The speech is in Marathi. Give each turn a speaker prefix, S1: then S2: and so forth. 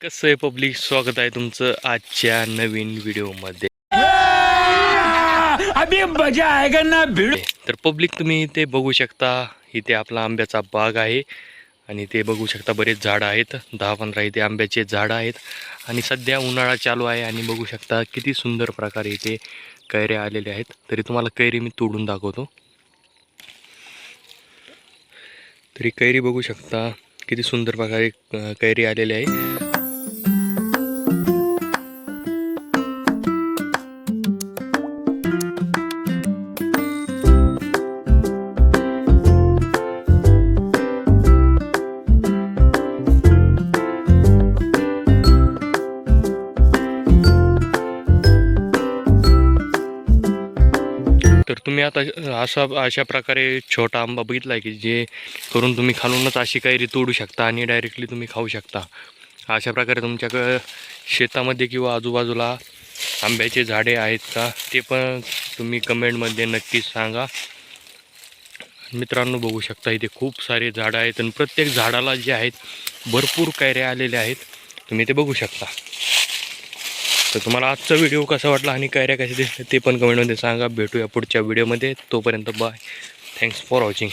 S1: कसं आहे पब्लिक? स्वागत आहे तुमचं आजच्या नवीन व्हिडिओमध्ये.
S2: अभी मजा आएगा ना भिड़
S1: तर पब्लिक तुम्ही इथे बघू शकता इथे आपला आंब्याचा बाग आहे. आणि ते बघू शकता बरेच झाडं आहेत. दहा पंधरा इथे आंब्याचे झाडं आहेत. आणि सध्या उन्हाळा चालू आहे आणि बघू शकता किती सुंदर प्रकारे इथे कैऱ्या आलेल्या आहेत. तरी तुम्हाला कैरी मी तोडून दाखवतो. तरी कैरी बघू शकता किती सुंदर प्रकारे कैरी आलेली आहे. तर तुम्ही आता असा अशा प्रकारे छोटा आंबा बघितला आहे की जे करून तुम्ही खालूनच अशी कैरी तोडू शकता आणि डायरेक्टली तुम्ही खाऊ शकता. अशा प्रकारे तुमच्याकडं शेतामध्ये किंवा आजूबाजूला आंब्याचे झाडे आहेत का ते पण तुम्ही कमेंटमध्ये नक्कीच सांगा. मित्रांनो बघू शकता इथे खूप सारे झाडं आहेत आणि प्रत्येक झाडाला जे आहेत भरपूर कैऱ्या आलेल्या आहेत. तुम्ही ते बघू शकता. तर तुम्हाला आजचा व्हिडिओ कसा वाटला आणि कैऱ्या कशा दिसल्या ते पण कमेंटमध्ये सांगा. भेटूया पुढच्या व्हिडिओमध्ये तोपर्यंत बाय थँक्स फॉर वॉचिंग